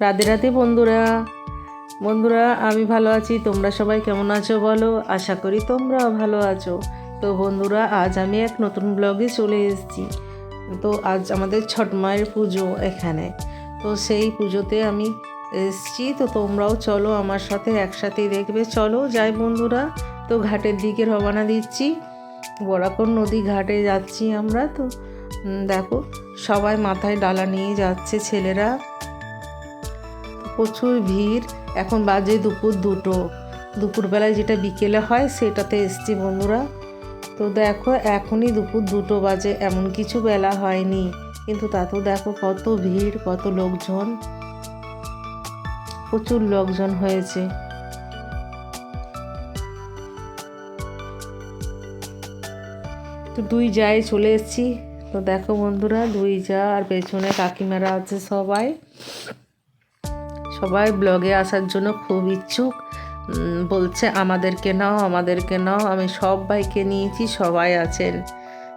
রাধে রাধে বন্ধুরা। বন্ধুরা, আমি ভালো আছি, তোমরা সবাই কেমন আছো বলো? আশা করি তোমরাও ভালো আছো। তো বন্ধুরা, আজ আমি এক নতুন ব্লগে চলে এসেছি। তো আজ আমাদের ছট মায়ের পুজো এখানে। তো সেই পুজোতে আমি এসছি, তো তোমরাও চলো আমার সাথে একসাথেই দেখবে। চলো, যাই বন্ধুরা। তো ঘাটের দিকে রবানা দিচ্ছি। বরাকর নদী ঘাটে যাচ্ছি আমরা, তো দেখো, সবাই মাথায় ডালা নিয়ে যাচ্ছে ছেলেরা। প্রচুর ভিড়। এখন বাজে দুপুর দুটো। দুপুরবেলায় যেটা বিকেলে হয়, সেটাতে এসছি বন্ধুরা। তো দেখো, এখনই দুপুর দুটো বাজে, এমন কিছু বেলা হয়নি। কিন্তু তাতেও দেখো, কত ভিড়, কত লোকজন। প্রচুর লোকজন হয়েছে। তো দুই যায় চলে এসেছি। তো দেখো বন্ধুরা, দুই যা আর পেছনে কাকিমারা আছে সবাই। সবাই ব্লগে আসার জন্য খুব ইচ্ছুক। বলছে, আমাদেরকে নাও আমাদেরকে নাও, আমি সবাইকে নিয়েছি, সবাই আছেন।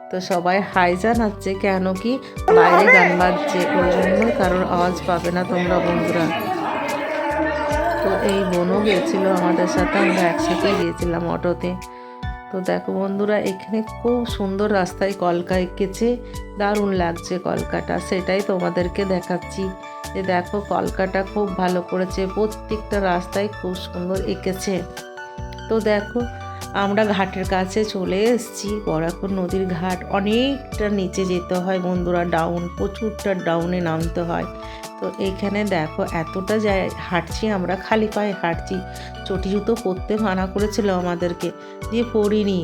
তো সবাই হাই জানাচ্ছে, কেন কি বাইরে গান বাজছে ওই জন্য, কারোর আওয়াজ পাবে না তোমরা বন্ধুরা। তো এই বোনও গিয়েছিল আমাদের সাথে, আমরা একসাথে গিয়েছিলাম অটোতে। তো দেখো বন্ধুরা, এখানে খুব সুন্দর রাস্তায় কলকা এঁকেছে, দারুণ লাগছে কলকাটা, সেটাই তোমাদেরকে দেখাচ্ছি। যে দেখো, কলকাটা খুব ভালো করেছে, প্রত্যেকটা রাস্তায় খুব সুন্দর এঁকেছে। তো দেখো, আমরা ঘাটের কাছে চলে এসেছি, বরাকর নদীর ঘাট, অনেকটা নিচে যেতে হয় বন্ধুরা ডাউন প্রচুরটা ডাউনে নামতে হয়। তো এইখানে দেখো এতটা যায় হাঁটছি আমরা, খালি পায়ে হাঁটছি। চটি জুতো পরতে মানা করেছিল আমাদেরকে। দিয়ে পড়িনি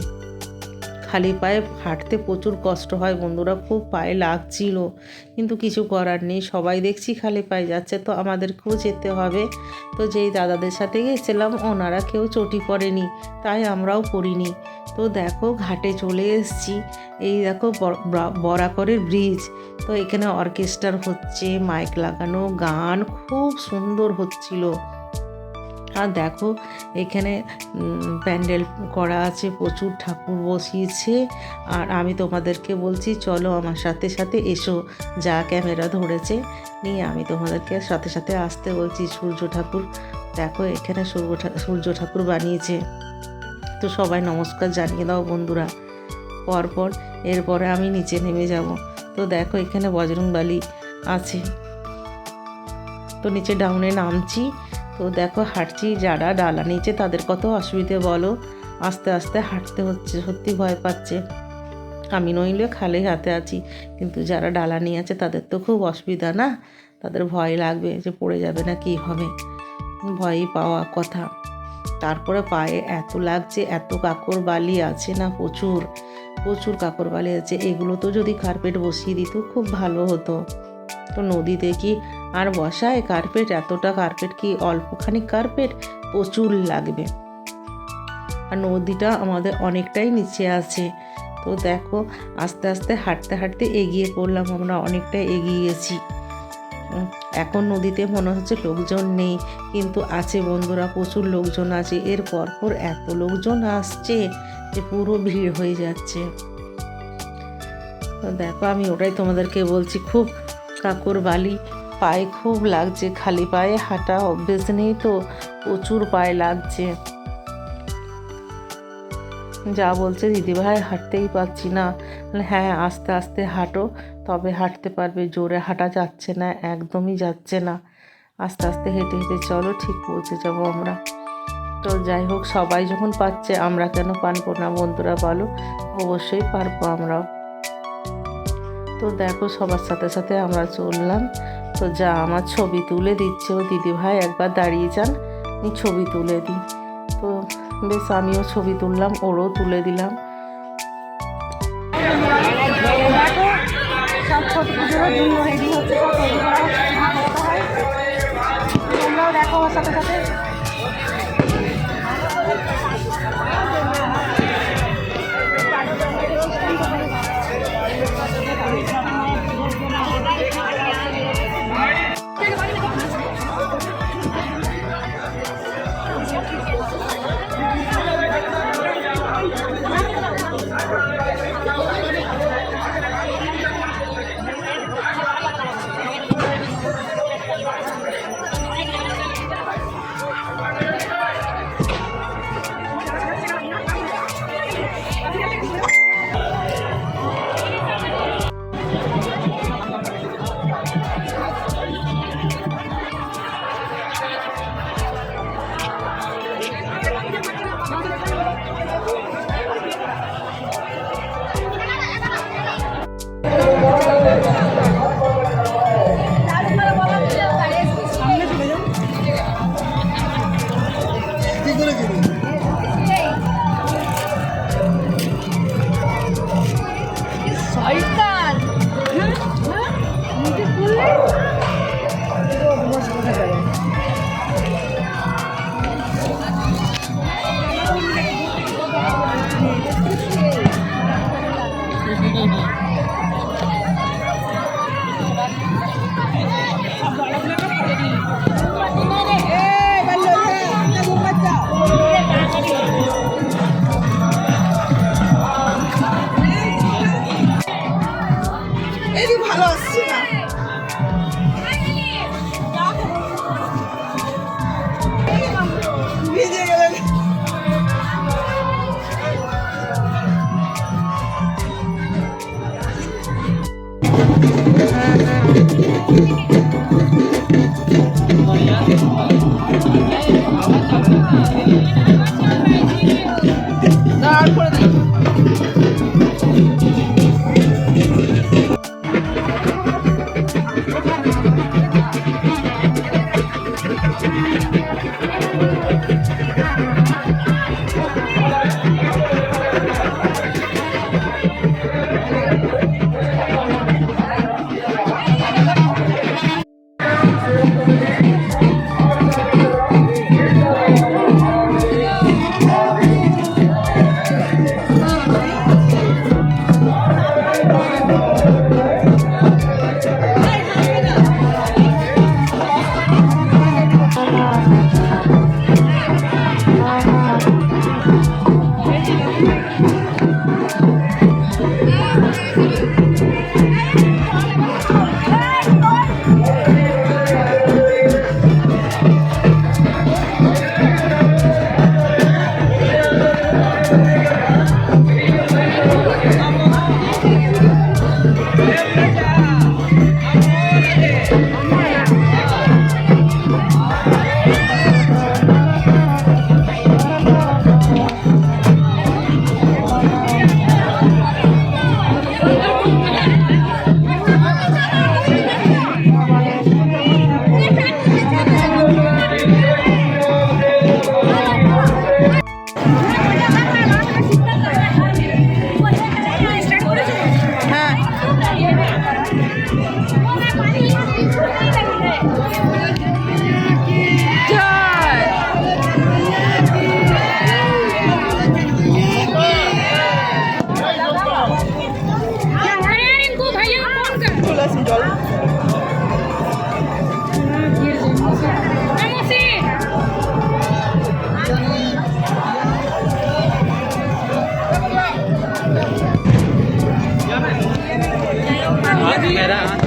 খালি পায়ে হাঁটতে প্রচুর কষ্ট হয় বন্ধুরা, খুব পায়ে লাগছিল। কিন্তু কিছু করার নেই, সবাই দেখছি খালি পায়ে যাচ্ছে, তো আমাদেরকেও যেতে হবে। তো যেই দাদাদের সাথে গেছিলাম, ওনারা কেউ চটি পড়েনি তাই আমরাও পড়িনি তো দেখো, ঘাটে চলে এসেছি। এই দেখো বরাকরের ব্রিজ। তো এখানে অর্কেস্ট্রার হচ্ছে, মাইক লাগানো, গান, খুব সুন্দর হচ্ছিল। আর দেখো, এখানে প্যান্ডেল করা আছে, প্রচুর ঠাকুর বসিয়েছে। আর আমি তোমাদেরকে বলছি, চলো আমার সাথে সাথে এসো, যা ক্যামেরা ধরেছে। নিয়ে আমি তোমাদেরকে সাথে সাথে আসতে বলছি, সূর্য ঠাকুর। দেখো, এখানে সূর্য সূর্য ঠাকুর বানিয়েছে। তো সবাই নমস্কার জানিয়ে দাও বন্ধুরা। পরপর, এরপরে আমি নিচে নেমে যাব। তো দেখো, এখানে বজরংবালি আছে। তো নিচে ডাউনে নামছি। তো দেখো, হাঁটছি যারা ডালা নিচে, তাদের কত অসুবিধে বলো? আস্তে আস্তে হাঁটতে হচ্ছে, সত্যি ভয় পাচ্ছে। আমি নইলে খালি হাতে আছি, কিন্তু যারা ডালা নিয়ে আছে, তাদের তো খুব অসুবিধা না? তাদের ভয় লাগবে যে পড়ে যাবে না কি হবে? ভয়ই পাওয়া কথা। তারপরে পায়ে এত লাগছে, এত কাকর বালি আছে না প্রচুর? প্রচুর কাকর বালি আছে, এগুলো তো যদি কার্পেট বসিয়ে দিত, খুব ভালো হতো। তো নদীতে কি আর বসায় কার্পেট, এতটা কার্পেট কি অল্পখানি কার্পেট? প্রচুর লাগবে। আর নদীটা আমাদের অনেকটাই নিচে আছে। তো দেখো, আস্তে আস্তে হাঁটতে হাঁটতে এগিয়ে পড়লাম, আমরা অনেকটা এগিয়ে গেছি। এখন নদীতে মনে হচ্ছে লোকজন নেই, কিন্তু আছে বন্ধুরা, প্রচুর লোকজন আছে। এর পরপর এত লোকজন আসছে যে পুরো ভিড় হয়ে যাচ্ছে। তো দেখো, আমি ওটাই তোমাদেরকে বলছি, খুব কাকর বালি। পায়ে খুব লাগছে, খালি পায়ে হাঁটা অভ্যেস নেই তো, প্রচুর পায়ে লাগছে। যা বলছে দিদিভাই, হাঁটতেই পারছি না। হ্যাঁ আস্তে আস্তে হাঁটো, তবে হাঁটতে পারবে, জোরে হাঁটা যাচ্ছে না, একদমই যাচ্ছে না। আস্তে আস্তে হেঁটে হেঁটে চলো, ঠিক পৌঁছে যাব আমরা। তো যাই হোক, সবাই যখন পাচ্ছে আমরা কেন পারব না বন্ধুরা বলো? অবশ্যই পারব আমরাও। তো দেখো, সবার সাথে সাথে আমরা চললাম। তো যা, আমার ছবি তুলে দিচ্ছে। ও দিদিভাই, একবার দাঁড়িয়ে যান, আমি ছবি তুলে দিই। তো বেশ, আমিও ছবি তুললাম, ওরও তুলে দিলাম। দেখো সাথে পুজোরও やったー! হ্যাঁ Mira,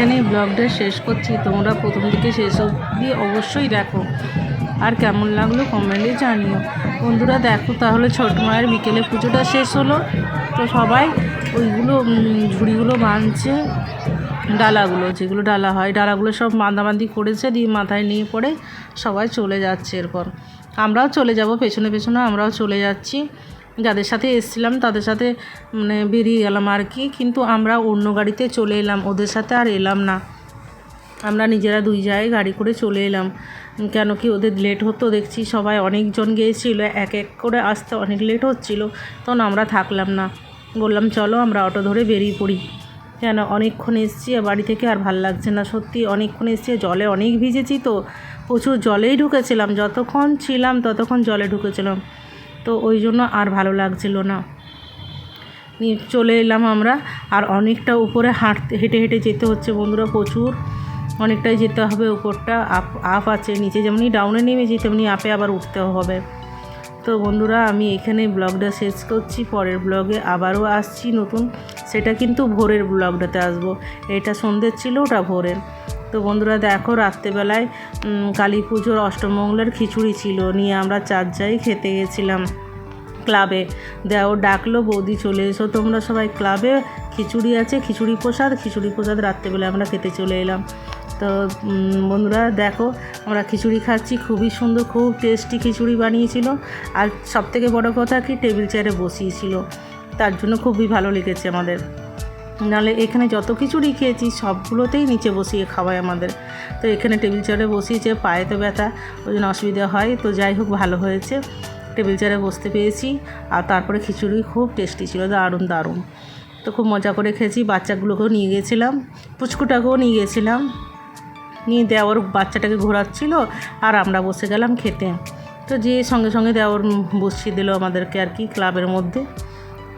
এখানে ব্লগটা শেষ করছি। তোমরা প্রথম থেকে শেষ অবধি অবশ্যই দেখো। আর কেমন লাগল কমেন্টে জানিও। বন্ধুরা, দেখো তাহলে ছোট মায়ের বিকেলে পুজোটা শেষ হলো। তো সবাই ওইগুলো ঝুড়িগুলো বাঁধছে, ডালাগুলো, যেগুলো ডালা হয়। ডালাগুলো সব বাঁধাবাঁধি করেছে, দিয়ে মাথায় নিয়ে পড়ে সবাই চলে যাচ্ছে এরপর। আমরাও চলে যাব, পেছনে পেছনে আমরাও চলে যাচ্ছি। যাদের সাথে এসেছিলাম, তাদের সাথে মানে বেরিয়ে গেলাম আর কি। কিন্তু আমরা অন্য গাড়িতে চলে এলাম, ওদের সাথে আর এলাম না। আমরা নিজেরা দুই জায়গায় গাড়ি করে চলে এলাম। কেন কি ওদের লেট হতো, দেখছি সবাই অনেকজন গিয়েছিল, এক এক করে আসতে অনেক লেট হচ্ছিল। তখন আমরা থাকলাম না। বললাম, চলো, আমরা অটো ধরে বেরিয়ে পড়ি। কেন, অনেকক্ষণ এসছি বাড়ি থেকে আর ভালো লাগছে না। সত্যি, অনেকক্ষণ এসছি, জলে অনেক ভিজেছি তো। প্রচুর জলেই ঢুকেছিলাম। যতক্ষণ ছিলাম, ততক্ষণ জলে ঢুকেছিলাম। তো ওই জন্য আর ভালো লাগছিল না। চলে এলাম আমরা। আর অনেকটা উপরে হাঁটতে, হেঁটে হেঁটে যেতে হচ্ছে বন্ধুরা প্রচুর। অনেকটাই যেতে হবে উপরটা। আপ আপ আছে, নিচে যেমনি ডাউনে নেমেছি তেমনি আপে আবার উঠতে হবে। তো বন্ধুরা, আমি এখানে ব্লগটা শেষ করছি। পরের ব্লগে আবারও আসছি নতুন। সেটা কিন্তু ভোরের ব্লগটাতে আসব। এটা সন্ধ্যের ছিল, ওটা ভোরের। তো বন্ধুরা দেখো, রাত্রেবেলায় কালী পুজোর অষ্টমঙ্গলের খিচুড়ি ছিল। নিয়ে আমরা চার যাই খেতে গেছিলাম ক্লাবে। দেও ডাকলো, বৌদি চলে এসো তোমরা সবাই ক্লাবে। খিচুড়ি আছে, খিচুড়ি প্রসাদ খিচুড়ি প্রসাদ রাত্রেবেলা আমরা খেতে চলে এলাম। তো বন্ধুরা দেখো, আমরা খিচুড়ি খাচ্ছি, খুবই সুন্দর, খুব টেস্টি খিচুড়ি বানিয়েছিল। আর সবথেকে বড় কথা কি, টেবিল চেয়ারে বসিয়েছিল। তার জন্য খুবই ভালো লেগেছে আমাদের। নাহলে এখানে যত খিচুড়ি খেয়েছি, সবগুলোতেই নিচে বসিয়ে খাওয়ায় আমাদের। তো এখানে টেবিল চেয়ারে বসিয়েছে পায়ে তো ব্যথা, ওই জন্য অসুবিধা হয়। তো যাই হোক, ভালো হয়েছে। টেবিল চেয়ারে বসতে পেরেছি। আর তারপরে খিচুড়ি খুব টেস্টি ছিল, দারুণ দারুণ। তো খুব মজা করে খেয়েছি। বাচ্চাগুলোকেও নিয়ে গেছিলাম, পুচকুটাকেও নিয়ে গেছিলাম। নিয়ে দেওয়ার বাচ্চাটাকে ঘোরাচ্ছিল, আর আমরা বসে গেলাম খেতে। তো যে সঙ্গে সঙ্গে দেওয়ার বসিয়ে দিল আমাদেরকে আর কি, ক্লাবের মধ্যে।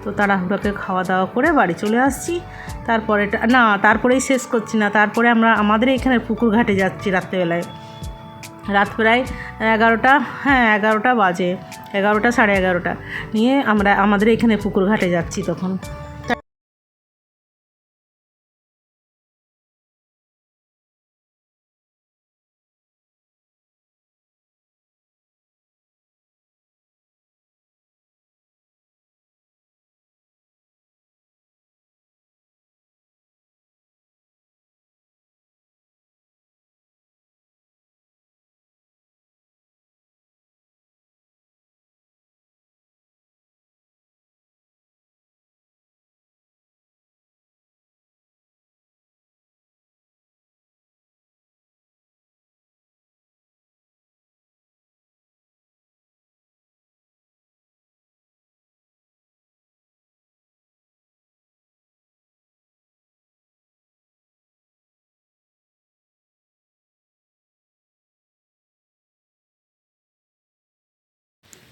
তো তাড়াহুড়োকে খাওয়া দাওয়া করে বাড়ি চলে আসছি। তারপরে না, তারপরেই শেষ করছি না। তারপরে আমরা, আমাদের এখানে পুকুর ঘাটে যাচ্ছি রাত্রেবেলায়। রাত প্রায় এগারোটা হ্যাঁ এগারোটা বাজে। এগারোটা সাড়ে এগারোটা। নিয়ে আমরা, আমাদের এখানে পুকুর ঘাটে যাচ্ছি তখন।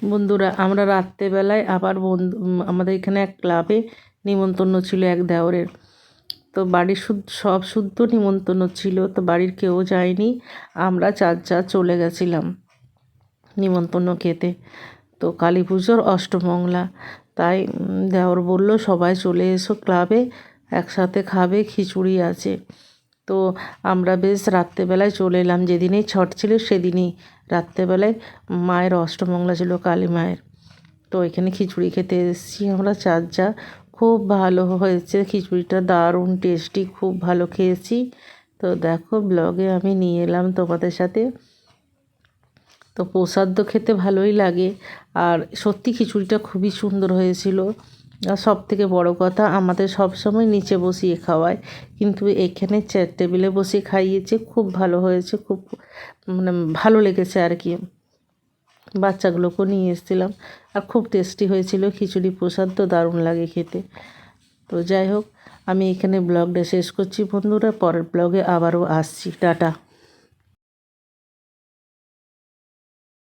বন্ধুরা, আমরা রাত্রেবেলায় আবার বন্ধু আমাদের এখানে এক ক্লাবে নিমন্ত্রণ ছিল এক দেওরের। তো বাড়ির শুদ্ধ সব শুদ্ধ নিমন্ত্রণ ছিল, তো বাড়ির কেউ যায়নি। আমরা চার চার চলে গেছিলাম নিমন্ত্রণ খেতে। তো কালী পুজোর অষ্টমংলা তাই দেওর বলল, সবাই চলে এসো ক্লাবে, একসাথে খাবে, খিচুড়ি আছে। তো আমরা বেশ রাত্রেবেলায় চলে এলাম। যেদিনেই ছট ছিল, সেদিনই রাত্রেবেলায় মায়ের অষ্টমংলা ছিল কালী মায়ের। তো এখানে খিচুড়ি খেতে এসেছি আমরা চার যা খুব ভালো হয়েছে। খিচুড়িটা দারুণ টেস্টি খুব ভালো খেয়েছি। তো দেখো ব্লগে আমি নিয়ে এলাম তোমাদের সাথে। তো প্রসাদ তো খেতে ভালোই লাগে। আর সত্যি খিচুড়িটা খুবই সুন্দর হয়েছিল। আর সব থেকে বড় কথা, আমাদের সব সময় নিচে বসিয়ে খাওয়ায়। কিন্তু এখানে চেয়ার টেবিলে বসিয়ে খাইয়েছে, খুব ভালো হয়েছে, খুব মানে ভালো লেগেছে আর কি। বাচ্চাগুলোকেও নিয়ে এসেছিলাম আর খুব টেস্টি হয়েছিল, খিচুড়ি প্রসাদ তো দারুণ লাগে খেতে। তো যাই হোক, আমি এখানে ব্লগটা শেষ করছি বন্ধুরা, পরের ব্লগে আবারও আসছি। টাটা।